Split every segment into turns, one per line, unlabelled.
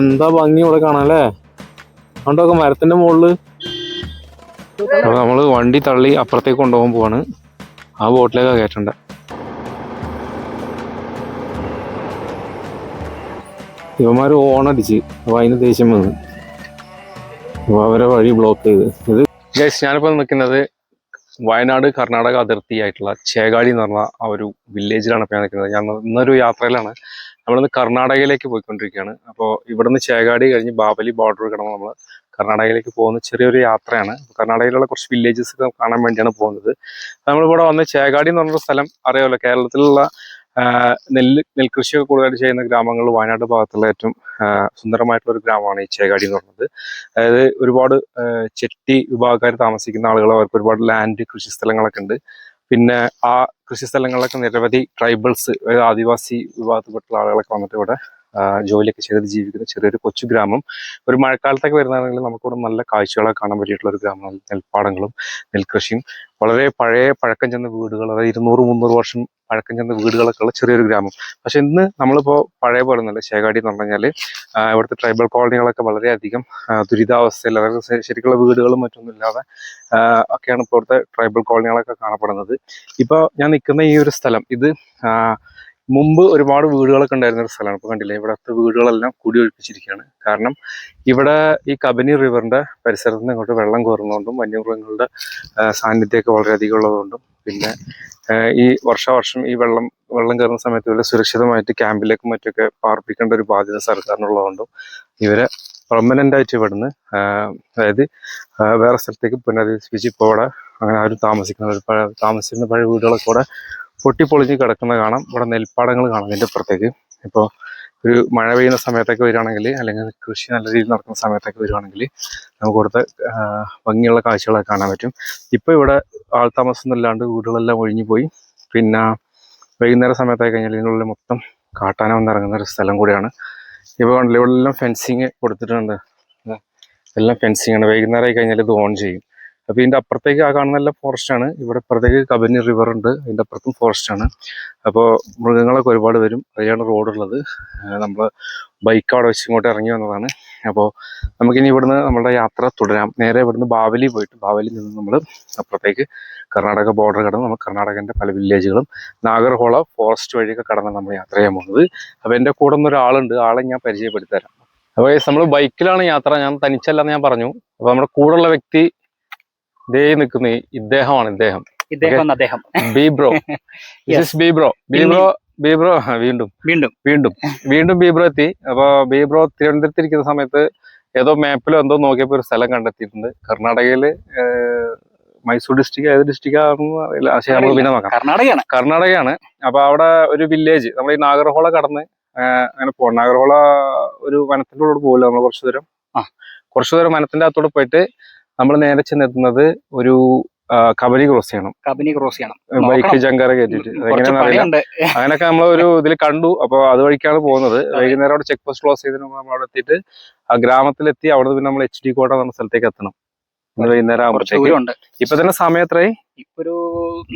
എന്താ ഭംഗി ഇവിടെ കാണാല്ലേ അതുകൊണ്ടൊക്കെ മരത്തിന്റെ മുകളിൽ. നമ്മൾ വണ്ടി തള്ളി അപ്പുറത്തേക്ക് കൊണ്ടുപോകാൻ പോവാണ്. ആ ബോട്ടിലേക്കാ കയറ്റണ്ട. ഇവന്മാര് ഓണടിച്ച് അപ്പൊ അതിന് ദേഷ്യം വന്നു. അപ്പൊ അവരെ വഴി ബ്ലോക്ക് ചെയ്ത്. ഇത് ഗൈസ് ഞാനിപ്പോ നിൽക്കുന്നത് വയനാട് കർണാടക അതിർത്തിയായിട്ടുള്ള ചേകാടി എന്ന് പറഞ്ഞ ആ ഒരു വില്ലേജിലാണ് ഇപ്പോൾ ഞാൻ നിൽക്കുന്നത്. ഞാൻ ഇന്നൊരു യാത്രയിലാണ്. നമ്മളിന്ന് കർണാടകയിലേക്ക് പോയിക്കൊണ്ടിരിക്കുകയാണ്. അപ്പോൾ ഇവിടുന്ന് ചേകാടി കഴിഞ്ഞ് ബാബലി ബോർഡർ കിടന്ന് നമ്മൾ കർണാടകയിലേക്ക് പോകുന്ന ചെറിയൊരു യാത്രയാണ്. കർണാടകയിലുള്ള കുറച്ച് വില്ലേജസ് കാണാൻ വേണ്ടിയാണ് പോകുന്നത്. നമ്മളിവിടെ വന്ന് ചേകാടി എന്ന് പറഞ്ഞൊരു സ്ഥലം അറിയാമല്ലോ കേരളത്തിലുള്ള നെല്ല് നെൽകൃഷിയൊക്കെ കൂടുതലായിട്ട് ചെയ്യുന്ന ഗ്രാമങ്ങൾ വയനാട് ഭാഗത്തുള്ള ഏറ്റവും സുന്ദരമായിട്ടുള്ള ഒരു ഗ്രാമമാണ് ഈ ചേകാടി എന്ന് പറയുന്നത്. അതായത് ഒരുപാട് ചെട്ടി വിഭാഗക്കാർ താമസിക്കുന്ന ആളുകൾ അവർക്ക് ഒരുപാട് ലാൻഡ് കൃഷി സ്ഥലങ്ങളൊക്കെ ഉണ്ട്. പിന്നെ ആ കൃഷി സ്ഥലങ്ങളിലൊക്കെ നിരവധി ട്രൈബൽസ് ആദിവാസി വിഭാഗത്തിൽപ്പെട്ട ആളുകളൊക്കെ വന്നിട്ട് ഇവിടെ ജോലിയൊക്കെ ചെയ്ത് ജീവിക്കുന്ന ചെറിയൊരു കൊച്ചു ഗ്രാമം. ഒരു മഴക്കാലത്തൊക്കെ വരുന്നതാണെങ്കിൽ നമുക്കിവിടെ നല്ല കാഴ്ചകളൊക്കെ കാണാൻ പറ്റിയിട്ടുള്ള ഒരു ഗ്രാമം. നെൽപ്പാടങ്ങളും നെൽകൃഷിയും. വളരെ പഴയ പഴക്കം ചെന്ന വീടുകൾ അതായത് ഇരുന്നൂറ് മുന്നൂറ് വർഷം പഴക്കം ചെന്ന വീടുകളൊക്കെ ഉള്ള ചെറിയൊരു ഗ്രാമം. പക്ഷെ ഇന്ന് നമ്മളിപ്പോ പഴയ പോലെ നല്ല ശേഖാടി എന്ന് പറഞ്ഞു കഴിഞ്ഞാൽ ഇവിടുത്തെ ട്രൈബൽ കോളനികളൊക്കെ വളരെയധികം ദുരിതാവസ്ഥയിൽ അതായത് ശരിക്കുള്ള വീടുകളും മറ്റൊന്നും ഇല്ലാതെ ഒക്കെയാണ് ഇപ്പോഴത്തെ ട്രൈബൽ കോളനികളൊക്കെ കാണപ്പെടുന്നത്. ഇപ്പോൾ ഞാൻ നിൽക്കുന്ന ഈ ഒരു സ്ഥലം ഇത് മുമ്പ് ഒരുപാട് വീടുകളൊക്കെ ഉണ്ടായിരുന്ന ഒരു സ്ഥലമാണ്. ഇപ്പോൾ കണ്ടില്ലേ ഇവിടുത്തെ വീടുകളെല്ലാം കുടിയൊഴിപ്പിച്ചിരിക്കുകയാണ് കാരണം ഇവിടെ ഈ കബനി റിവറിന്റെ പരിസരത്ത് നിന്ന് ഇങ്ങോട്ട് വെള്ളം കയറുന്നതുകൊണ്ടും വന്യമൃഗങ്ങളുടെ സാന്നിധ്യമൊക്കെ വളരെയധികം ഉള്ളതുകൊണ്ടും പിന്നെ ഈ വർഷാവർഷം ഈ വെള്ളം വെള്ളം കയറുന്ന സമയത്ത് ഇവരെ സുരക്ഷിതമായിട്ട് ക്യാമ്പിലേക്കും മറ്റൊക്കെ പാർപ്പിക്കേണ്ട ഒരു ബാധ്യത സർക്കാരിനുള്ളതുകൊണ്ടും ഇവരെ പെർമനന്റ് ആയിട്ട് ഇവിടുന്ന് അതായത് വേറെ സ്ഥലത്തേക്ക് പുനരധിവസിപ്പിച്ച് ഇപ്പോൾ ഇവിടെ അങ്ങനെ ആരും താമസിക്കുന്ന താമസിക്കുന്ന പഴയ വീടുകളൊക്കെ ഇവിടെ പൊട്ടിപ്പൊളിഞ്ഞ് കിടക്കുന്ന കാണാം. ഇവിടെ നെൽപ്പാടങ്ങൾ കാണാം ഇതിന്റെ അപ്പുറത്തേക്ക്. ഇപ്പോൾ ഒരു മഴ പെയ്യുന്ന സമയത്തൊക്കെ വരികയാണെങ്കിൽ അല്ലെങ്കിൽ കൃഷി നല്ല രീതിയിൽ നടക്കുന്ന സമയത്തൊക്കെ വരികയാണെങ്കിൽ നമുക്ക് ഇവിടുത്തെ ഭംഗിയുള്ള കാഴ്ചകളൊക്കെ കാണാൻ പറ്റും. ഇപ്പോൾ ഇവിടെ ആൾ താമസം ഇല്ലാണ്ട് വീടുകളെല്ലാം ഒഴിഞ്ഞു പോയി. പിന്നെ വൈകുന്നേര സമയത്തായി കഴിഞ്ഞാൽ ഇതിനുള്ളിൽ മൊത്തം കാട്ടാന വന്നിറങ്ങുന്ന ഒരു സ്ഥലം കൂടിയാണ്. ഇപ്പോൾ കണ്ടില്ല ഇവിടെ എല്ലാം ഫെൻസിങ് കൊടുത്തിട്ടുണ്ട്. എല്ലാം ഫെൻസിങ് ആണ്. വൈകുന്നേരം ആയി കഴിഞ്ഞാൽ ഇത് ഓൺ ചെയ്യും. അപ്പോൾ ഇതിന്റെ അപ്പുറത്തേക്ക് ആ ഫോറസ്റ്റ് ആണ്. ഇവിടെ അപ്പുറത്തേക്ക് കബനി റിവർ ഉണ്ട്. അതിന്റെ അപ്പുറത്തും ഫോറസ്റ്റ് ആണ്. അപ്പോൾ മൃഗങ്ങളൊക്കെ ഒരുപാട് വരും. അതിലാണ് റോഡുള്ളത് നമ്മൾ ബൈക്ക് അവിടെ വെച്ച് ഇങ്ങോട്ട് ഇറങ്ങി വന്നതാണ്. അപ്പോൾ നമുക്കിനി ഇവിടുന്ന് നമ്മുടെ യാത്ര തുടരാം. നേരെ ഇവിടുന്ന് ബാവലി പോയിട്ട് ബാവലി നിന്ന് നമ്മൾ അപ്പുറത്തേക്ക് കർണാടക ബോർഡർ കടന്ന് നമ്മൾ കർണാടകന്റെ പല വില്ലേജുകളും നാഗർഹോള ഫോറസ്റ്റ് വഴിയൊക്കെ കടന്ന് നമ്മൾ യാത്ര ചെയ്യാൻ പോകുന്നത്. അപ്പോൾ എന്റെ കൂടെ ഒരാളുണ്ട്. ആളെ ഞാൻ പരിചയപ്പെടുത്തി തരാം. അപ്പോൾ നമ്മൾ ബൈക്കിലാണ് യാത്ര. ഞാൻ തനിച്ചല്ലെന്ന് ഞാൻ പറഞ്ഞു. അപ്പോൾ നമ്മുടെ കൂടെയുള്ള വ്യക്തി ദേ നിൽക്കുന്ന ഇദ്ദേഹമാണ് ഇദ്ദേഹം.
അദ്ദേഹം.
വീണ്ടും.
വീണ്ടും.
വീണ്ടും. വീണ്ടും ബീബ്രോ എത്തി. അപ്പൊ ബീബ്രോ തിരുവനന്തപുരത്ത് ഇരിക്കുന്ന സമയത്ത് ഏതോ മാപ്പിലോ എന്തോ നോക്കിയപ്പോ ഒരു സ്ഥലം കണ്ടെത്തിയിട്ടുണ്ട്. കർണാടകയിൽ മൈസൂർ ഡിസ്ട്രിക്ട് ഏത് ഡിസ്ട്രിക്ട് ആണെന്ന് അറിയില്ല. പക്ഷേ നമുക്ക് പിന്നെ നോക്കാം
കർണാടകയാണ്.
കർണാടകയാണ്. അപ്പൊ അവിടെ ഒരു വില്ലേജ് നമ്മൾ ഈ നാഗർഹോള കടന്ന് അങ്ങനെ പോകണം നാഗർഹോള ഒരു വനത്തിന്റെ കൂടെ പോകില്ല നമ്മൾ കുറച്ചു ദൂരം? കുറച്ചു ദൂരം വനത്തിന്റെ അകത്തോടെ പോയിട്ട് നമ്മൾ നേരെ ചെന്നെത്തുന്നത് ഒരു കബനി ക്രോസ് ചെയ്യണം.
കബനി ക്രോസ് ചെയ്യണം.
ബൈക്ക്. ജങ്കറ കയറ്റിട്ട് എങ്ങനെയാണെന്ന് അറിയില്ല. അങ്ങനെയൊക്കെ നമ്മൾ ഒരു ഇതിൽ കണ്ടു. അപ്പോൾ അത് വഴിക്കാണ് പോകുന്നത്. വൈകുന്നേരം അവിടെ ചെക്ക് പോസ്റ്റ് ക്ലോസ് ചെയ്തിട്ട് നമ്മൾ അവിടെ എത്തിയിട്ട് ആ ഗ്രാമത്തിലെത്തി അവിടെ പിന്നെ നമ്മൾ എച്ച് ഡി കോട്ട എന്ന സ്ഥലത്തേക്ക് എത്തണം. വൈകുന്നേരം ആകുമ്പോഴത്തേക്ക് ഇപ്പൊ തന്നെ സമയം എത്രയായി
ഇപ്പൊ ഒരു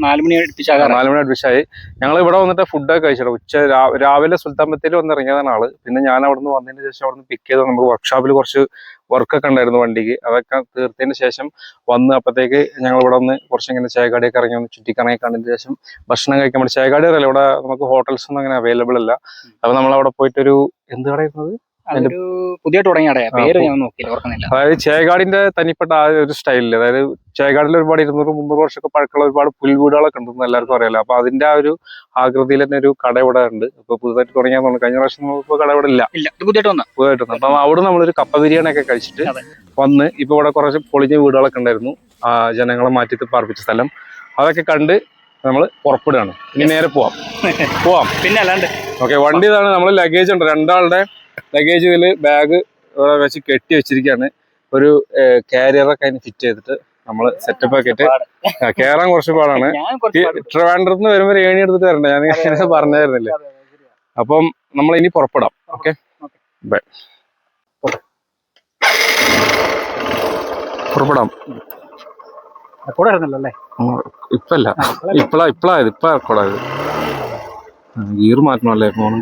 നാലുമണി മണി
നാലുമണി അടുപ്പിച്ചായി ഞങ്ങൾ ഇവിടെ വന്നിട്ട് ഫുഡൊക്കെ കഴിച്ചിട്ട് ഉച്ച രാവിലെ സുൽത്താൻ ബത്തേരി വന്ന് ഇറങ്ങിയതാണ് ആൾ. പിന്നെ ഞാൻ അവിടുന്ന് വന്നതിന് ശേഷം അവിടുന്ന് പിക്ക് ചെയ്ത് നമുക്ക് വർക്ക്ഷോപ്പിൽ കുറച്ച് വർക്കൊക്കെ ഉണ്ടായിരുന്നു വണ്ടിക്ക്. അതൊക്കെ തീർത്തതിന് ശേഷം വന്ന് അപ്പത്തേക്ക് ഞങ്ങൾ ഇവിടെ വന്ന് കുറച്ച് ഇങ്ങനെ ചേകാടിയൊക്കെ ഇറങ്ങി വന്ന് ചുറ്റിക്കറങ്ങി കണ്ടതിന് ശേഷം ഭക്ഷണം കഴിക്കാൻ ചേകാടി അറിയില്ല. ഇവിടെ നമുക്ക് ഹോട്ടൽസ് ഒന്നും അങ്ങനെ അവൈലബിൾ അല്ല. അപ്പൊ നമ്മൾ അവിടെ പോയിട്ടൊരു എന്ത് കടയായിരുന്നത്
അതൊരു പുതിയ തുടങ്ങിയ കടയാ. പേര് ഞാൻ നോക്കിയില്ല ഓർക്കുന്നില്ല.
അതായത് ചേകാടിന്റെ തനിപ്പെട്ട ആ ഒരു സ്റ്റൈലിൽ അതായത് ചേകാടിൽ ഒരുപാട് ഇരുന്നൂറ് മുന്നൂറ് വർഷമൊക്കെ പഴക്കമുള്ള ഒരുപാട് പുൽവീടുകളൊക്കെ ഉണ്ടെന്ന് എല്ലാവർക്കും അറിയാലോ. അപ്പൊ അതിന്റെ ആ ഒരു ആകൃതിയിൽ തന്നെ ഒരു കട ഇവിടെ ഉണ്ട്. ഇപ്പൊ പുതുതായിട്ട് തുടങ്ങിയാൽ തോന്നുന്നു കഴിഞ്ഞ പ്രാവശ്യം നമുക്ക് കട ഇവിടെ ഇല്ല.
പുതിയതായിട്ട് വന്ന
അപ്പൊ അവിടെ നമ്മളൊരു കപ്പ ബിരിയാണി ഒക്കെ കഴിച്ചിട്ട് വന്ന് ഇപ്പൊ ഇവിടെ കുറച്ച് പൊളിഞ്ഞ വീടുകളൊക്കെ ഉണ്ടായിരുന്നു. ആ ജനങ്ങളെ മാറ്റിയിട്ട് പാർപ്പിച്ച സ്ഥലം. അതൊക്കെ കണ്ട് നമ്മൾ പുറപ്പെടുകയാണ്. ഇനി നേരെ പോവാം. പോവാം.
പിന്നെ അല്ലാണ്ട്.
ഓക്കെ വണ്ടി ഇതാണ് നമ്മൾ ലഗേജ് ഉണ്ട്. രണ്ടാളുടെ ലഗേജ് ഇതിൽ ബാഗ് ഇവിടെ വെച്ച് കെട്ടി വെച്ചിരിക്കുകയാണ് ഒരു കാരിയറൊക്കെ അതിന് ഫിറ്റ് ചെയ്തിട്ട് നമ്മൾ സെറ്റപ്പ് ആക്കിയിട്ട് കയറാൻ കുറച്ച് പാടാണ്. ട്രിവാൻഡ്രത്ത് നിന്ന് വരുമ്പോൾ ഏണി എടുത്തിട്ട് വരണ്ട. ഞാൻ ഇങ്ങനെ പറഞ്ഞായിരുന്നില്ലേ. അപ്പം നമ്മൾ ഇനി പുറപ്പെടാം. ഓക്കെ. ബൈ. പുറപ്പെടാം.
കൂടെ ആയിരുന്നല്ലോ അല്ലേ?
ഇപ്പല്ല. ഇപ്പളാ ഇപ്പളായത് ഇപ്പൊ ഇപ്പ ഗീർ മാറ്റണമല്ലേ ഫോണ്.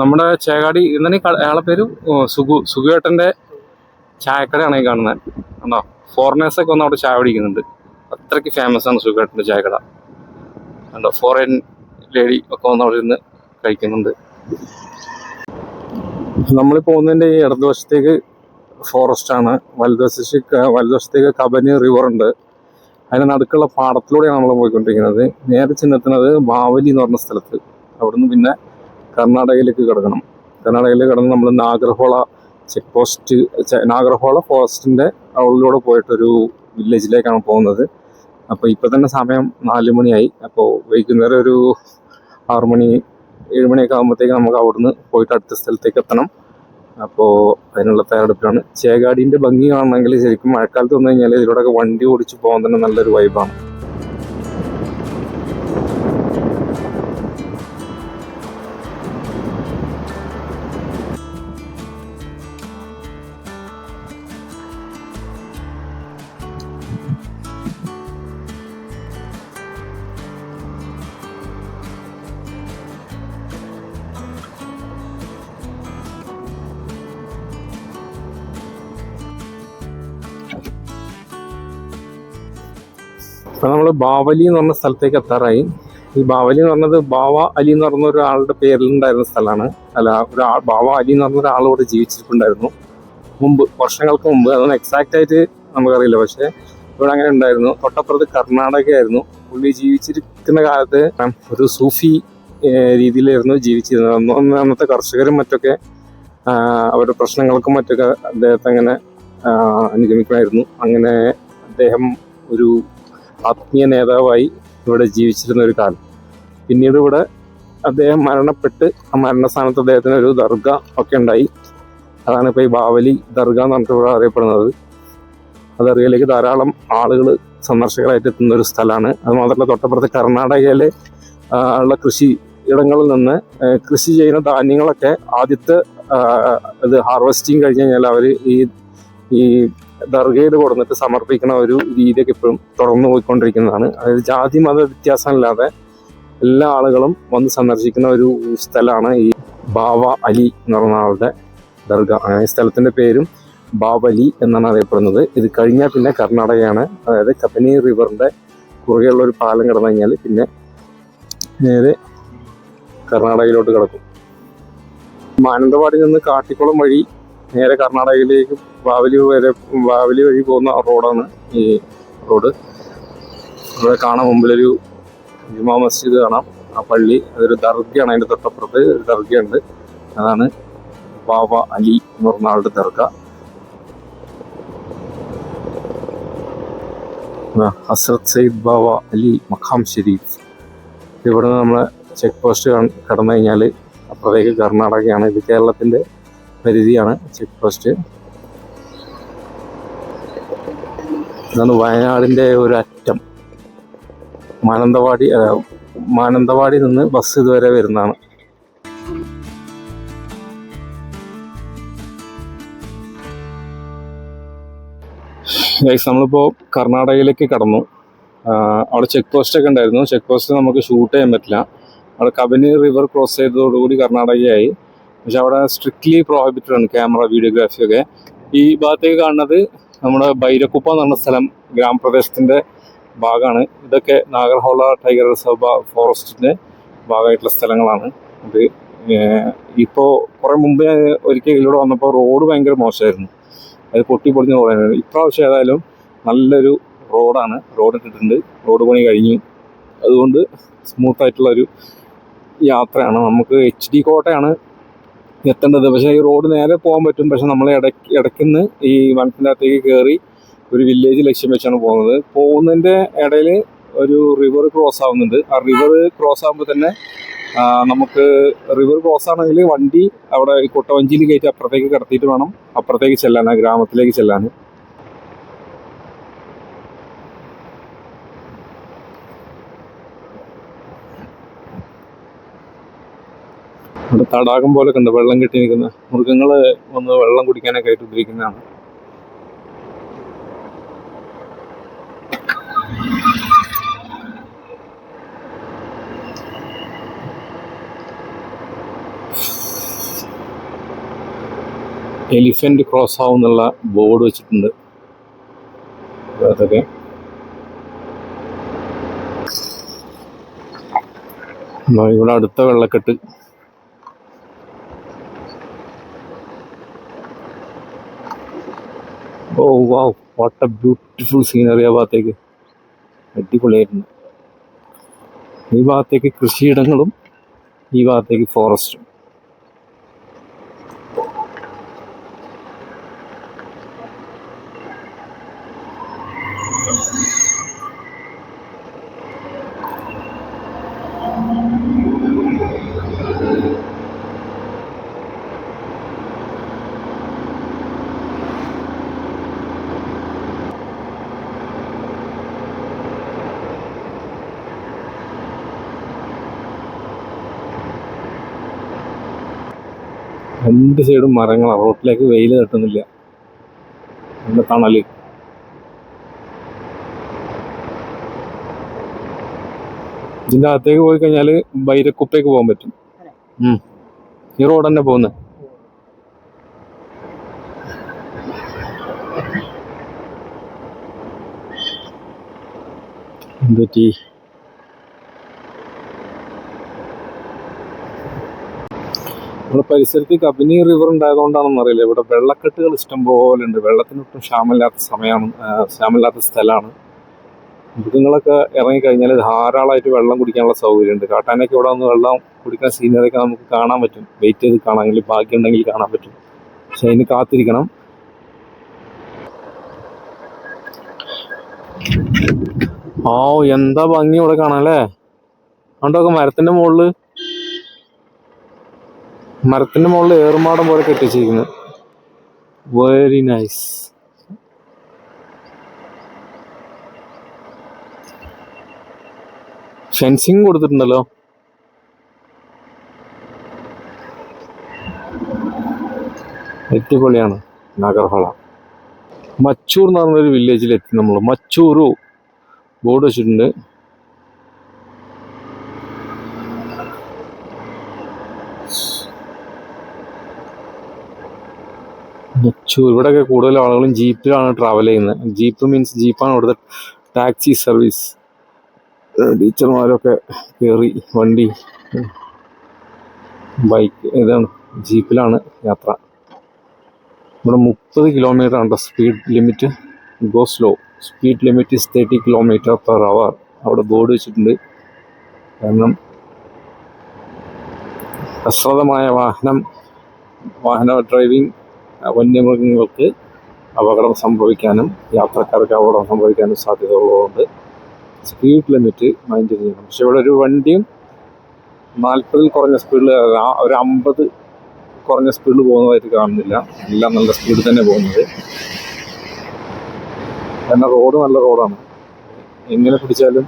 നമ്മുടെ ചേകാടി ഇന്നലെ അയാളെ പേര് സുഗു സുഗുവേട്ടന്റെ ചായക്കടയാണ് ഈ കാണുന്നത് കണ്ടോ? ഫോറിനേഴ്സൊക്കെ വന്ന് അവിടെ ചായ പിടിക്കുന്നുണ്ട് അത്രയ്ക്ക് ഫേമസ് ആണ് സുഗുവേട്ടന്റെ ചായക്കട. കണ്ടോ? ഫോറിൻ ലേഡി ഒക്കെ വന്ന് അവിടെ ഇരുന്ന് കഴിക്കുന്നുണ്ട്. നമ്മൾ പോകുന്നതിന്റെ ഈ ഇടതുവശത്തേക്ക് ഫോറസ്റ്റ് ആണ്. വലതുവശത്തേക്ക് വലതുവശത്തേക്ക് കബനി റിവർ അതിന് നടുക്കുള്ള പാടത്തിലൂടെയാണ് നമ്മൾ പോയിക്കൊണ്ടിരിക്കുന്നത്. നേരെ ചെന്നെത്തുന്നത് ബാവലി എന്ന് പറഞ്ഞ സ്ഥലത്ത്. അവിടുന്ന് പിന്നെ കർണാടകയിലേക്ക് കിടക്കണം. കർണാടകയിൽ കിടന്ന് നമ്മൾ നാഗർഹോള ചെക്ക് പോസ്റ്റ് നാഗർഹോള ഫോറസ്റ്റിന്റെ ഉള്ളിലൂടെ പോയിട്ടൊരു വില്ലേജിലേക്കാണ് പോകുന്നത്. അപ്പോൾ ഇപ്പോൾ തന്നെ സമയം നാല് മണിയായി. അപ്പോൾ വൈകുന്നേരം ഒരു ആറുമണി ഏഴുമണിയൊക്കെ ഏഴ് മണിയൊക്കെ ആകുമ്പോഴത്തേക്ക് നമുക്ക് അവിടുന്ന് പോയിട്ട് അടുത്ത സ്ഥലത്തേക്ക് എത്തണം. അപ്പോൾ അതിനുള്ള തയ്യാറെടുപ്പിലാണ്. ചേകാടിന്റെ ഭംഗി കാണണമെങ്കിൽ ശരിക്കും മഴക്കാലത്ത് വന്നു കഴിഞ്ഞാൽ ഇതിലൂടെയൊക്കെ വണ്ടി ഓടിച്ച് പോകാൻ തന്നെ നല്ലൊരു വൈബാണ് ബാവലി എന്ന് പറഞ്ഞ സ്ഥലത്തേക്ക് എത്താറായി. ഈ ബാവലി എന്ന് പറഞ്ഞത് ബാവ അലി എന്ന് പറഞ്ഞ ഒരാളുടെ പേരിലുണ്ടായിരുന്ന സ്ഥലമാണ്. അല്ല ഒരാൾ ബാവ അലി എന്ന് പറഞ്ഞ ഒരാൾ ഇവിടെ ജീവിച്ചിട്ടുണ്ടായിരുന്നു മുമ്പ് വർഷങ്ങൾക്ക് മുമ്പ്. അതൊന്നും എക്സാക്റ്റ് ആയിട്ട് നമുക്കറിയില്ല. പക്ഷേ ഇവിടെ അങ്ങനെ ഉണ്ടായിരുന്നു. തൊട്ടപ്പുറത്ത് കർണാടകയായിരുന്നു പുള്ളി ജീവിച്ചിരിക്കുന്ന കാലത്ത് ഒരു സൂഫി രീതിയിലായിരുന്നു ജീവിച്ചിരുന്നത്. അന്ന് അന്ന് അന്നത്തെ കർഷകരും മറ്റൊക്കെ അവരുടെ പ്രശ്നങ്ങൾക്കും മറ്റൊക്കെ അദ്ദേഹത്തെ അങ്ങനെ അനുഗമിക്കുമായിരുന്നു. അങ്ങനെ അദ്ദേഹം ഒരു ആത്മീയ നേതാവായി ഇവിടെ ജീവിച്ചിരുന്ന ഒരു കാലം. പിന്നീട് ഇവിടെ അദ്ദേഹം മരണപ്പെട്ട് ആ മരണസ്ഥാനത്ത് അദ്ദേഹത്തിന് ഒരു ദർഗ ഒക്കെ ഉണ്ടായി. അതാണ് ഇപ്പോൾ ഈ ബാവലി ദർഗ എന്ന് പറഞ്ഞിട്ട് ഇവിടെ അറിയപ്പെടുന്നത്. ആ ദർഗയിലേക്ക് ധാരാളം ആളുകൾ സന്ദർശകരായിട്ട് എത്തുന്ന ഒരു സ്ഥലമാണ്. അത് മാത്രമല്ല തൊട്ടപ്പുറത്ത് കർണാടകയിലെ ഉള്ള കൃഷി ഇടങ്ങളിൽ നിന്ന് കൃഷി ചെയ്യുന്ന ധാന്യങ്ങളൊക്കെ ആദ്യത്തെ ഇത് ഹാർവെസ്റ്റിങ് കഴിഞ്ഞ് കഴിഞ്ഞാൽ അവർ ഈ ഈ ദർഗയിൽ കൊടുന്നിട്ട് സമർപ്പിക്കുന്ന ഒരു രീതിയൊക്കെ ഇപ്പോഴും തുടർന്നു പോയിക്കൊണ്ടിരിക്കുന്നതാണ്. അതായത് ജാതി മത വ്യത്യാസമില്ലാതെ എല്ലാ ആളുകളും വന്ന് സന്ദർശിക്കുന്ന ഒരു സ്ഥലമാണ് ഈ ബാവ അലി എന്ന് പറഞ്ഞ ആളുടെ ദർഗ. ഈ സ്ഥലത്തിന്റെ പേരും ബാബലി എന്നാണ് അറിയപ്പെടുന്നത്. ഇത് കഴിഞ്ഞാൽ പിന്നെ കർണാടകയാണ്. അതായത് കബനി റിവറിന്റെ കുറുകെയുള്ള ഒരു പാലം കിടന്നു കഴിഞ്ഞാൽ പിന്നെ നേരെ കർണാടകയിലോട്ട് കിടക്കും. മാനന്തവാടി നിന്ന് കാട്ടിക്കുളം വഴി നേരെ കർണാടകയിലേക്ക് ബാവലി വരെ വാവലി വഴി പോകുന്ന റോഡാണ് ഈ റോഡ്. ഇവിടെ കാണാം മുമ്പിലൊരു ജുമാ മസ്ജിദ് കാണാം. ആ പള്ളി അതൊരു ദർഗയാണ് അതിന്റെ തൊട്ടപ്പുറത്ത് ഒരു ദർഗയുണ്ട്. അതാണ് ബാബ അലി എന്ന് പറഞ്ഞ ആളുടെ ദർഗ. ഹസ്രത് സയ്യിദ് ബാബ അലി മഖാം ഷെരീഫ്. ഇവിടെ നിന്ന് നമ്മളെ ചെക്ക് പോസ്റ്റ് കടന്നു കഴിഞ്ഞാൽ അപ്പുറത്തേക്ക് കർണാടകയാണ്. ഇത് കേരളത്തിന്റെ പരിധിയാണ് ചെക്ക് പോസ്റ്റ്. ഇതാണ് വയനാടിന്റെ ഒരറ്റം മാനന്തവാടി മാനന്തവാടി നിന്ന് ബസ് ഇതുവരെ വരുന്നതാണ്. ഗൈസ് നമ്മളിപ്പോൾ കർണാടകയിലേക്ക് കടന്നു. അവിടെ ചെക്ക് പോസ്റ്റ് ഒക്കെ ഉണ്ടായിരുന്നു. ചെക്ക് പോസ്റ്റ് നമുക്ക് ഷൂട്ട് ചെയ്യാൻ പറ്റില്ല. അവിടെ കബനി റിവർ ക്രോസ് ചെയ്തതോടുകൂടി കർണാടകയായി. പക്ഷെ അവിടെ സ്ട്രിക്ട്ലി പ്രോഹിബിറ്റഡ് ആണ് ക്യാമറ വീഡിയോഗ്രാഫി ഒക്കെ. ഈ ഭാഗത്തേക്ക് കാണുന്നത് നമ്മുടെ ബൈരക്കുപ്പ എന്ന് പറഞ്ഞ സ്ഥലം ഗ്രാമപ്രദേശത്തിന്റെ ഭാഗമാണ്. ഇതൊക്കെ നാഗർഹോള ടൈഗർ റിസർവ് ഫോറസ്റ്റിന്റെ ഭാഗമായിട്ടുള്ള സ്ഥലങ്ങളാണ്. ഇത് ഇപ്പോൾ കുറേ മുമ്പ് ഞാൻ ഒരിക്കൽ ഇതിലൂടെ വന്നപ്പോൾ റോഡ് ഭയങ്കര മോശമായിരുന്നു. അത് പൊട്ടി പൊടിഞ്ഞ റോഡായിരുന്നു ഇപ്രാവശ്യം ഏതായാലും നല്ലൊരു റോഡാണ് റോഡ് ഇട്ടിട്ടുണ്ട്. റോഡ് പണി കഴിഞ്ഞു. അതുകൊണ്ട് സ്മൂത്ത് ആയിട്ടുള്ള ഒരു യാത്രയാണ്. നമുക്ക് എച്ച് ഡി കോട്ടയാണ് എത്തേണ്ടത് പക്ഷേ ഈ റോഡ് നേരെ പോകാൻ പറ്റും. പക്ഷെ നമ്മൾ ഇടയ്ക്ക് ഇടയ്ക്കുന്ന് ഈ വനത്തിന്റെ അകത്തേക്ക് കയറി ഒരു വില്ലേജ് ലക്ഷ്യം വെച്ചാണ് പോകുന്നത്. പോകുന്നതിന്റെ ഇടയിൽ ഒരു റിവർ ക്രോസ് ആവുന്നുണ്ട്. ആ റിവർ ക്രോസ് ആകുമ്പോൾ തന്നെ നമുക്ക് റിവർ ക്രോസ് ആണെങ്കിൽ വണ്ടി അവിടെ കൊട്ടവഞ്ചിയിൽ കയറ്റി അപ്പുറത്തേക്ക് കിടത്തിയിട്ട് വേണം. അപ്പുറത്തേക്ക് ചെല്ലാൻ ആ ഗ്രാമത്തിലേക്ക് ചെല്ലാൻ. അവിടെ തടാകം പോലെ കണ്ട് വെള്ളം കെട്ടി നിൽക്കുന്ന. മൃഗങ്ങൾ വന്ന് വെള്ളം കുടിക്കാനൊക്കെ ആയിട്ട് ഉപയോഗിക്കുന്നതാണ് എലിഫന്റ് ക്രോസ് ആവുന്നുള്ള ബോർഡ് വെച്ചിട്ടുണ്ട്. അതൊക്കെ. ഇവിടെ അടുത്ത വെള്ളക്കെട്ട്. ഓ wow what a beautiful scenery ആ ഭാഗത്തേക്ക്. അടിപൊളിയായിരുന്നു. ഈ ഭാഗത്തേക്ക് കൃഷിയിടങ്ങളും ഈ ഭാഗത്തേക്ക് ഫോറസ്റ്റും രണ്ട് സൈഡും മരങ്ങളാണ് റോട്ടിലേക്ക് വെയിൽ തട്ടുന്നില്ല. നല്ല തണൽ. ഇതിന്റെ അകത്തേക്ക് പോയി കഴിഞ്ഞാൽ ബൈരക്കുപ്പേക്ക് പോകാൻ പറ്റും. ഈ റോഡ് തന്നെ പോകുന്നത് എന്തുപറ്റി? നമ്മുടെ പരിസരത്ത് കബനി റിവർ ഉണ്ടായതുകൊണ്ടാണെന്ന് അറിയില്ല. ഇവിടെ വെള്ളക്കെട്ടുകൾ ഇഷ്ടം പോലെ ഉണ്ട്. വെള്ളത്തിനൊട്ടും ക്ഷാമമില്ലാത്ത സമയമാണ് ക്ഷാമില്ലാത്ത സ്ഥലമാണ്. മൃഗങ്ങളൊക്കെ ഇറങ്ങിക്കഴിഞ്ഞാൽ ധാരാളമായിട്ട് വെള്ളം കുടിക്കാനുള്ള സൗകര്യമുണ്ട്. കാട്ടാനൊക്കെ ഇവിടെ വന്ന് വെള്ളം കുടിക്കാൻ സീനറിയൊക്കെ നമുക്ക് കാണാൻ പറ്റും. വെയിറ്റ് ചെയ്ത് കാണാമെങ്കിൽ ബാക്കി ഉണ്ടെങ്കിൽ കാണാൻ പറ്റും. പക്ഷെ അതിന് കാത്തിരിക്കണം. ഓ എന്താ ഭംഗി ഇവിടെ കാണാം അല്ലേ? അതുകൊണ്ടൊക്കെ മരത്തിന്റെ മുകളിൽ? മരത്തിന്റെ മുകളിൽ ഏറുമാടം പോലെ കെട്ടിച്ചിരിക്കുന്നത് വെരി നൈസ് ഫെൻസിങ് കൊടുത്തിട്ടുണ്ടല്ലോ. അടിപൊളിയാണ്. നഗർഹോള. മച്ചൂർ എന്ന് പറഞ്ഞൊരു വില്ലേജിൽ എത്തി നമ്മൾ മച്ചൂരു. ബോർഡ് വെച്ചിട്ടുണ്ട് മച്ചൂർ ഇവിടെയൊക്കെ കൂടുതൽ ആളുകളും ജീപ്പിലാണ് ട്രാവൽ ചെയ്യുന്നത്. ജീപ്പ് മീൻസ് ജീപ്പാണ് ഇവിടുത്തെ ടാക്സി സർവീസ് ടീച്ചർമാരൊക്കെ കയറി വണ്ടി ബൈക്ക് ഇതാണ് ജീപ്പിലാണ് യാത്ര. ഇവിടെ മുപ്പത് കിലോമീറ്റർ ആണ് speed limit go slow speed limit is thirty kilometre per hour അവിടെ ബോർഡ് വെച്ചിട്ടുണ്ട്. കാരണം അശ്രദ്ധമായ വാഹനം വാഹന ഡ്രൈവിംഗ് വന്യമൃഗങ്ങൾക്ക് അപകടം സംഭവിക്കാനും യാത്രക്കാർക്ക് അപകടം സംഭവിക്കാനും സാധ്യത ഉള്ളതുകൊണ്ട് സ്പീഡ് ലിമിറ്റ് മൈന്റെയിൻ ചെയ്യണം. പക്ഷെ ഇവിടെ ഒരു വണ്ടിയും നാൽപ്പതിൽ കുറഞ്ഞ സ്പീഡിൽ ഒരു അമ്പത് കുറഞ്ഞ സ്പീഡിൽ പോകുന്നതായിട്ട് കാണുന്നില്ല. എല്ലാം നല്ല സ്പീഡിൽ തന്നെ പോകുന്നത്. കാരണം റോഡ് നല്ല റോഡാണ് എങ്ങനെ പിടിച്ചാലും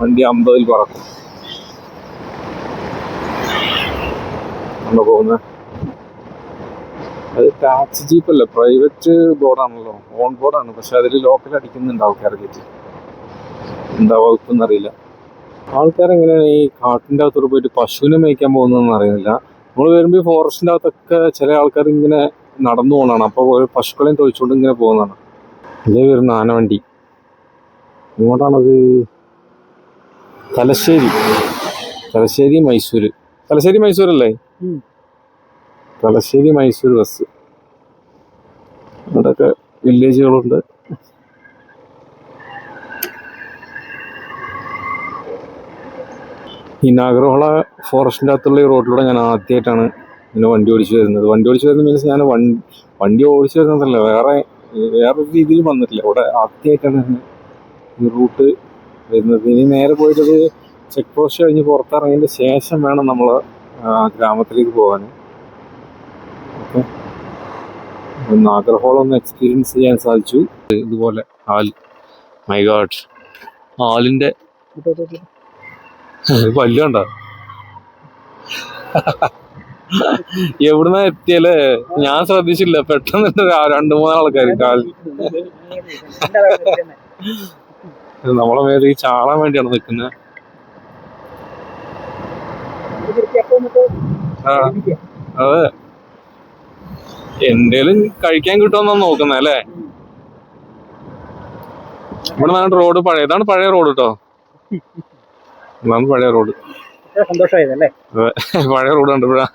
വണ്ടി അമ്പതിൽ പറക്കും. നമ്മൾ പോകുന്നത്. അത് ടാക്സി ജീപ്പല്ല പ്രൈവറ്റ് ബോർഡാണല്ലോ ഓൺ ബോർഡാണ് പക്ഷെ അതിൽ ലോക്കൽ അടിക്കുന്നുണ്ട് ആൾക്കാരെ കയറ്റി എന്താ വകുപ്പ് എന്നറിയില്ല ആൾക്കാരെങ്ങനെയാണ് ഈ കാട്ടിന്റെ അകത്തോട്ട് പോയിട്ട് പശുവിനെ മേയ്ക്കാൻ പോകുന്നതെന്ന് അറിയുന്നില്ല. നമ്മൾ വരുമ്പോൾ ഈ ഫോറസ്റ്റിന്റെ അകത്തൊക്കെ ചില ആൾക്കാർ ഇങ്ങനെ നടന്നു പോകുന്നതാണ് അപ്പോൾ പശുക്കളെയും തൊഴിച്ചുകൊണ്ട് ഇങ്ങനെ പോകുന്നതാണ്. ഇതേ വരുന്ന ആനവണ്ടി ഇങ്ങോട്ടാണത് തലശ്ശേരി. തലശ്ശേരി മൈസൂർ തലശ്ശേരി
ഉം.
തലശ്ശേരി മൈസൂർ ബസ്. അവിടെയൊക്കെ വില്ലേജുകളുണ്ട്. ഈ നാഗർഹോള ഫോറസ്റ്റിന്റെ അകത്തുള്ള ഈ റോഡിലൂടെ ഞാൻ ആദ്യമായിട്ടാണ് ഇങ്ങനെ വണ്ടി ഓടിച്ചു വരുന്നത്. വണ്ടി ഓടിച്ചു വരുന്നത് മീൻസ് ഞാൻ വണ്ടി ഓടിച്ചു വരുന്നതല്ല വേറെ വേറെ രീതിയിൽ വന്നിട്ടില്ല. ഇവിടെ ആദ്യമായിട്ടാണ് ഈ റൂട്ട് വരുന്നത്. ഇനി നേരെ പോയിട്ടത് ചെക്ക് പോസ്റ്റ് കഴിഞ്ഞ് പുറത്തിറങ്ങിയതിന്റെ ശേഷം വേണം നമ്മൾ ഗ്രാമത്തിലേക്ക് പോകാൻ ഓക്കെ നാഗർഹോളം ഒന്ന് എക്സ്പീരിയൻസ് ചെയ്യാൻ സാധിച്ചു. ഇതുപോലെ ആൽ മൈ ഗാഡ് ആലിന്റെ പല്ലുണ്ട എവിടുന്ന എത്തിയല്ലേ? ഞാൻ ശ്രദ്ധിച്ചില്ല. പെട്ടെന്ന് രണ്ടു മൂന്ന് ആൾക്കാർ കാൽ നമ്മളെ മേലെ ഈ ചാടാൻ വേണ്ടിയാണ് നിൽക്കുന്നത്. അതെ. എന്തേലും കഴിക്കാൻ കിട്ടുമെന്നാണ് നോക്കുന്നത് അല്ലേ? ഇവിടെ നല്ല റോഡ് പഴയ ഇതാണ് പഴയ റോഡ് കേട്ടോ ഇതാണ് പഴയ റോഡ്.
സന്തോഷമായതല്ലേ
പഴയ റോഡ് ഉണ്ട് ഇവിടെ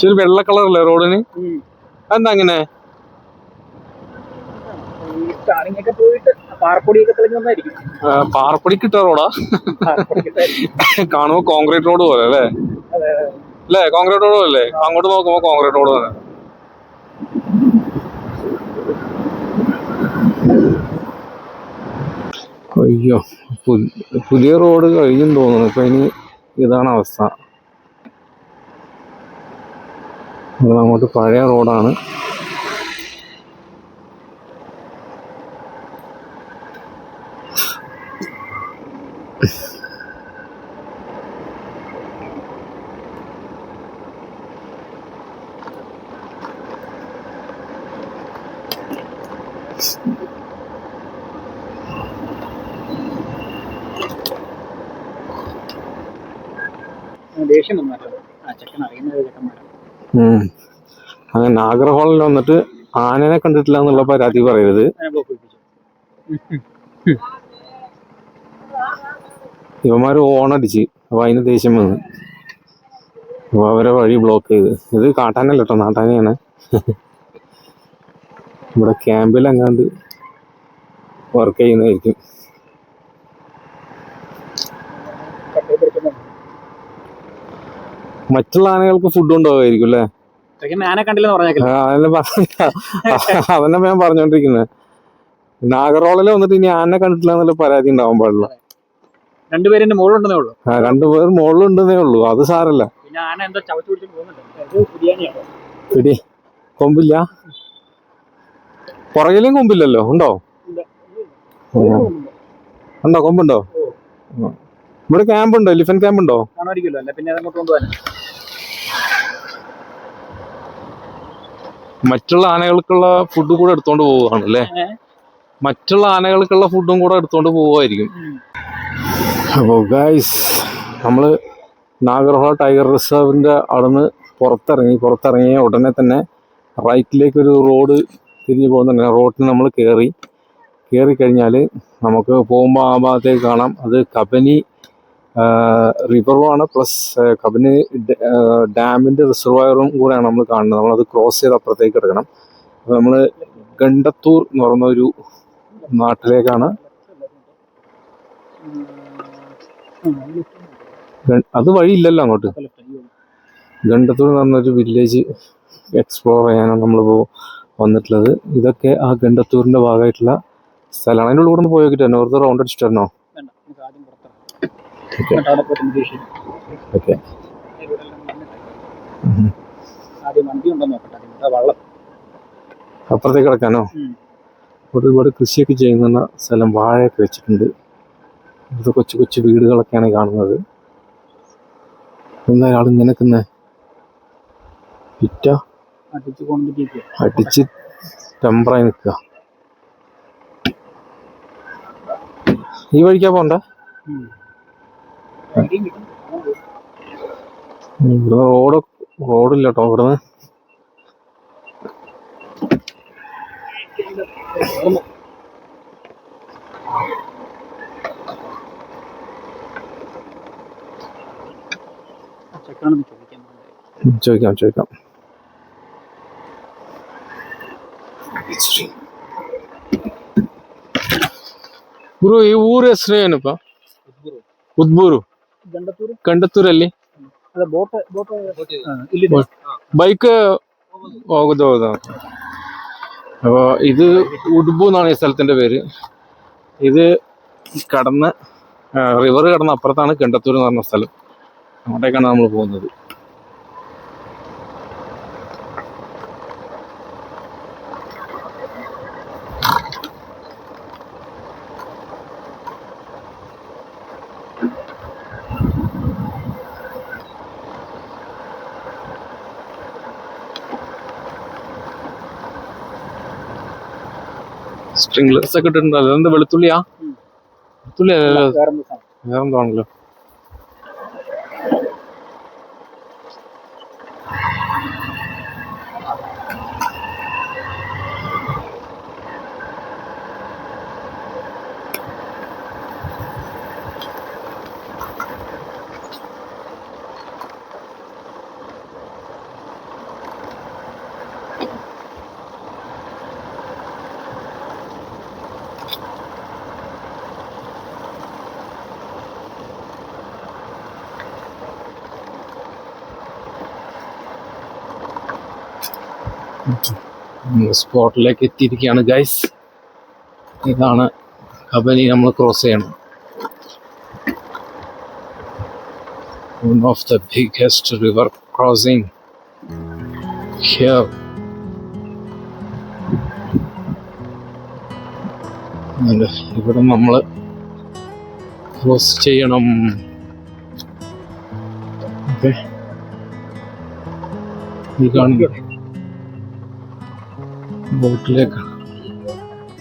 ശരി വെള്ള കളറല്ലേ റോഡിന്? എന്താ അങ്ങനെ? പാറപ്പൊടി കിട്ട റോഡാ. കാണുമ്പോ കോൺക്രീറ്റ് റോഡ് പോലെ അല്ലേ. അല്ലേ? കോൺക്രീറ്റ് റോഡ് അല്ലേ? അങ്ങോട്ട് നോക്കുമ്പോ കോൺക്രീറ്റ് റോഡ് തന്നെ. അയ്യോ പുതിയ റോഡ് കഴിഞ്ഞു തോന്നുന്നു. ഇപ്പൊ ഇനി ഇതാണ് അവസ്ഥ. അങ്ങോട്ട് പഴയ റോഡാണ് അങ്ങനെ നാഗർഹോളിൽ വന്നിട്ട് ആനനെ കണ്ടിട്ടില്ല എന്നുള്ള പരാതി പറയരുത്. ഇവന്മാർ ഓണടിച്ച്. അപ്പൊ അതിന് ദേഷ്യം വന്ന്. അപ്പൊ അവരെ വഴി ബ്ലോക്ക് ചെയ്ത്. ഇത് കാട്ടാനല്ല കേട്ടോ നാട്ടാനെയാണ്. ഇവിടെ ക്യാമ്പിൽ അങ്ങാണ്ട് വർക്ക് ചെയ്യുന്നതായിരിക്കും. മറ്റുള്ള ആനകൾക്ക് ഫുഡ് ഉണ്ടാവുമായിരിക്കും അല്ലേ
ആനെ കണ്ടില്ലെന്ന് പറഞ്ഞേക്കില്ല?
ഞാൻ പറഞ്ഞോണ്ടിരിക്കുന്നത് നാഗർഹോളിൽ വന്നിട്ട് ഇനി ആനെ കണ്ടിട്ടില്ല എന്നുള്ള പരാതി ഉണ്ടാവാൻ പാടില്ല.
രണ്ടുപേരും മുകളിലുണ്ടെന്നേ ഉള്ളൂ.
ആ, രണ്ടുപേർ മുകളിലുണ്ടെന്നേ ഉള്ളൂ. അത് സാരല്ല.
പിന്നെ ആന എന്തോ ചവച്ചു പിടിച്ച് പോകുന്നുണ്ട്. അത് ബിരിയാണിയാണ്?
പിടി കൊമ്പില്ല. പുറകിലും കൊമ്പില്ലല്ലോ? ഉണ്ടോ. ഉണ്ടോ? കൊമ്പുണ്ടോ. ഇവിടെ ക്യാമ്പ് ഉണ്ടോ? എലിഫന്റ് ക്യാമ്പ് ഉണ്ടോ?
പിന്നെ അതങ്ങോട്ട് കൊണ്ടുപോകാൻ
മറ്റുള്ള ആനകൾക്കുള്ള ഫുഡ് കൂടെ എടുത്തോണ്ട് പോവുകയാണ് അല്ലേ മറ്റുള്ള ആനകൾക്കുള്ള ഫുഡും കൂടെ എടുത്തോണ്ട് പോവുമായിരിക്കും. അപ്പോൾ ഗൈസ് നമ്മൾ നാഗർഹോള ടൈഗർ റിസർവിന്റെ അവിടുന്ന് പുറത്തിറങ്ങി പുറത്തിറങ്ങിയ ഉടനെ തന്നെ റൈറ്റിലേക്ക് ഒരു റോഡ് തിരിഞ്ഞു പോകുന്നുണ്ട് റോഡിന് നമ്മൾ കയറി കയറി കഴിഞ്ഞാൽ നമുക്ക് പോകുമ്പോൾ ആ ഭാഗത്തേക്ക് കാണാം. അത് കബനി റിവറുമാണ് പ്ലസ് കബനി ഡാമിന്റെ റിസർവയറും കൂടെയാണ് നമ്മൾ കാണുന്നത്. നമ്മളത് ക്രോസ് ചെയ്ത് അപ്പുറത്തേക്ക് കിടക്കണം അപ്പോൾ നമ്മൾ ഗണ്ടത്തൂർ എന്ന് പറയുന്ന ഒരു നാട്ടിലേക്കാണ്. അത് വഴിയില്ലല്ലോ അങ്ങോട്ട്. ഗണ്ടത്തൂർ എന്ന് പറഞ്ഞൊരു വില്ലേജ് എക്സ്പ്ലോർ ചെയ്യാനാണ് നമ്മൾ വന്നിട്ടുള്ളത്. ഇതൊക്കെ ആ ഗണ്ടത്തൂരിന്റെ ഭാഗമായിട്ടുള്ള സ്ഥലമാണ്. അതിന്റെ ഉള്ളിൽ കൂടെ ഒന്ന് പോയി നോക്കിയിട്ട് നോർത്ത് റൗണ്ട് അടിച്ചിട്ടായിരുന്നോ അപ്പുറത്തേക്ക് കിടക്കാനോ. ഇവിടെ ഒരുപാട് കൃഷിയൊക്കെ ചെയ്യുന്ന സ്ഥലം വാഴയൊക്കെ വെച്ചിട്ടുണ്ട്. ഇവിടുത്തെ കൊച്ചു കൊച്ചു വീടുകളൊക്കെയാണ് കാണുന്നത്. എന്താ ആൾ ഇങ്ങനെ നിൽക്കുന്നേ. പിറ്റ
അടിച്ച്
ടെമ്പറായി നിൽക്കുക. ഈ വഴിക്കാ പോണ്ടേ ഇവിടുന്ന് റോഡ് റോഡില്ല കേട്ടോ ഇവിടുന്ന്
ചെക്കാണെന്ന് ചോദിക്കാൻ
ചോദിക്കാം ചോദിക്കാം ಗುರು ಈ ಊರ ಹೆಸರು ಏನಪ್ಪ ಉದ್ಬೂರು
ഗണ്ടത്തൂർ
ಕಂಡತ್ತೂರಲ್ಲಿ
അല്ല ബോട്ട് ബോട്ട് ಇಲ್ಲಿ
ബൈക്ക് ಹೋಗೋದು ಹೌದು അപ്പോൾ ഇത് ഉഡ്ബു എന്നാണ് ഈ സ്ഥലത്തിൻ്റെ പേര് ഇത് കടന്ന് റിവർ കടന്ന് അപ്പുറത്താണ് കണ്ടത്തൂർ എന്ന് പറഞ്ഞ സ്ഥലം അങ്ങോട്ടേക്കാണ് നമ്മൾ പോകുന്നത് സ്ട്രിംഗ്ലേഴ്സ് ഒക്കെ ഇട്ടിട്ടുണ്ട് അതെന്താ വെളുത്തുള്ളിയാ
ഉം.
സ്പോട്ടിലേക്ക് എത്തിയിരിക്കുകയാണ് ഗൈസ് ഇതാണ് കബനി നമ്മൾ ക്രോസ് ചെയ്യണം. One of the biggest river crossing here. And ഇവിടെ നമ്മൾ ക്രോസ് ചെയ്യണം. ഓക്കെ ഈ കാണുന്നു. ബോട്ടിലേക്ക്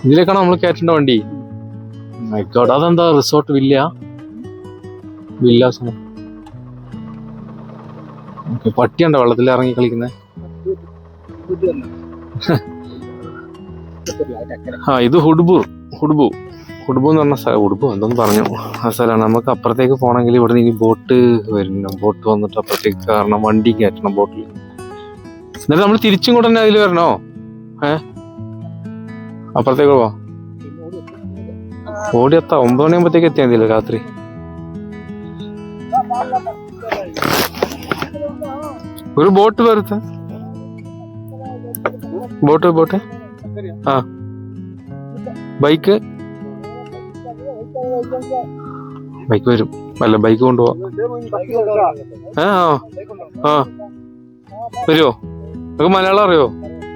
ഇതിലേക്കാണ് നമ്മൾ കയറ്റേണ്ട വണ്ടി? മൈക്കോട് അതെന്താ റിസോർട്ട് വില്ല ഓക്കെ പട്ടിയുണ്ടോ വെള്ളത്തിൽ ഇറങ്ങി കളിക്കുന്നത് ആ ഇത് ഹുഡ്ബൂർ ഹുഡ്ബു. ഹുഡ്ബു എന്ന് പറഞ്ഞ സ്ഥലം ഹുഡ്ബു എന്തെന്ന് പറഞ്ഞു. ആ സ്ഥലമാണ്. നമുക്ക് അപ്പുറത്തേക്ക് പോകണമെങ്കിൽ ഇവിടെ നിന്ന് ബോട്ട് വരുന്നു ബോട്ട് വന്നിട്ട് അപ്പുറത്തേക്ക് കാരണം വണ്ടി കയറ്റണം ബോട്ടിൽ എന്നിട്ട് നമ്മൾ തിരിച്ചും കൂടെ തന്നെ അതിൽ വരണോ? ഏ? അപ്പുറത്തേക്ക് പോവാ ഓടി എത്താം ഒമ്പത് മണിയാകുമ്പോഴത്തേക്ക് എത്തിയാൽ മതിയല്ലോ രാത്രി. ഒരു ബോട്ട് വരുത്ത ബോട്ട് ബോട്ട്. ആ. ബൈക്ക്. ബൈക്ക് വരും. അല്ല ബൈക്ക് കൊണ്ടുപോവാ. ആ. ആ, വരുമോ നിങ്ങൾക്ക് മലയാളം അറിയോ?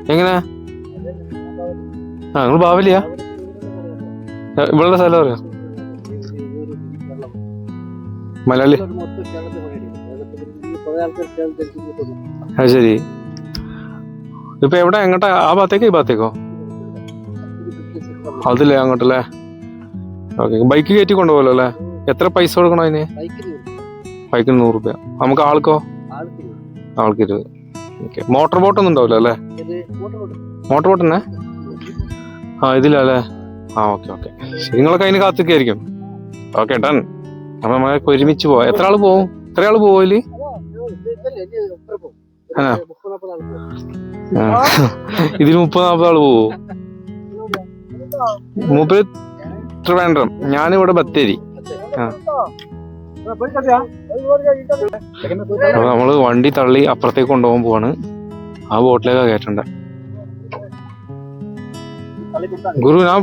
എങ്ങനെ? ആ നിങ്ങൾ ബാവലിയാ? ഇവളുടെ സ്ഥലം അറിയാം മലയാളി. അത് ശരി. ഇപ്പൊ എവിടെ? എങ്ങോട്ടാ? ആ ഭാഗത്തേക്ക്? ഈ ഭാഗത്തേക്കോ? അതില്ലേ അങ്ങോട്ടല്ലേ? ഓക്കെ ബൈക്ക് കയറ്റി കൊണ്ടുപോകലോ അല്ലേ? എത്ര പൈസ കൊടുക്കണോ അതിന്? ബൈക്കിന് നൂറ് രൂപ. നമുക്ക് ആൾക്കോ? ആൾക്ക് ഇരുപത്. ഓക്കെ മോട്ടോർ ബോട്ട് ഒന്നും ഉണ്ടാവില്ല അല്ലേ? മോട്ടോർ ബോട്ട് തന്നെ? ആ ഇതിലല്ലേ? ആ ഓക്കെ ഓക്കെ. നിങ്ങളൊക്കെ അതിന് കാത്തിക്കായിരിക്കും ഓക്കെ ഡൺ. അപ്പൊ നമ്മളൊക്കെ ഒരുമിച്ച് പോവാം. എത്ര ആൾ പോവും? എത്ര ആൾ പോവൽ ആ. ആ. ഇതിന് മുപ്പത് നാൽപ്പത് ആൾ പോവോ. മൂപ്പര് ട്രിവാൻഡ്രം ഞാനിവിടെ ബത്തേരി. അപ്പൊ നമ്മൾ വണ്ടി തള്ളി അപ്പുറത്തേക്ക് കൊണ്ടുപോകാൻ പോവാണ്. ആ ബോട്ടിലേക്കാ കയറ്റണ്ട? ഗുരു ഞാൻ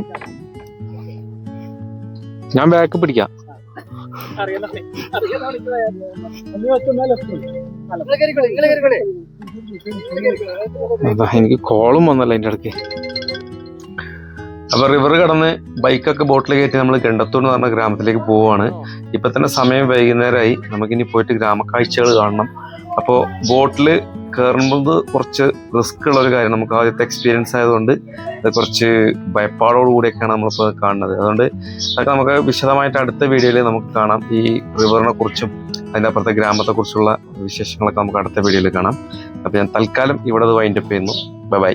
ഞാൻ ബാക്ക് പിടിക്കാം അതാ എനിക്ക് കോളും വന്നല്ല അതിന്റെ ഇടയ്ക്ക്. അപ്പൊ റിവർ കടന്ന് ബൈക്കൊക്കെ ബോട്ടിൽ കയറ്റി നമ്മൾ ഗണ്ടത്തൂർ എന്ന് പറഞ്ഞ ഗ്രാമത്തിലേക്ക് പോവാണ്. ഇപ്പൊ തന്നെ സമയം വൈകുന്നേരമായി നമുക്കിനി പോയിട്ട് ഗ്രാമക്കാഴ്ചകൾ കാണണം. അപ്പോൾ ബോട്ടിൽ കയറുന്നത് കുറച്ച് റിസ്ക് ഉള്ള ഒരു കാര്യം. നമുക്ക് ആദ്യത്തെ എക്സ്പീരിയൻസ് ആയതുകൊണ്ട് അത് കുറച്ച് ഭയപ്പാടോട് കൂടിയൊക്കെയാണ് നമ്മളിപ്പോൾ കാണുന്നത്. അതുകൊണ്ട് അതൊക്കെ നമുക്ക് വിശദമായിട്ട് അടുത്ത വീഡിയോയിൽ നമുക്ക് കാണാം. ഈ റിവറിനെ കുറിച്ചും അതിന്റെ അപ്പുറത്തെ ഗ്രാമത്തെ കുറിച്ചുള്ള വിശേഷങ്ങളൊക്കെ നമുക്ക് അടുത്ത വീഡിയോയിൽ കാണാം. അപ്പോൾ ഞാൻ തൽക്കാലം ഇവിടെ അത് വൈൻഡപ്പ് ചെയ്യുന്നു. Bye bye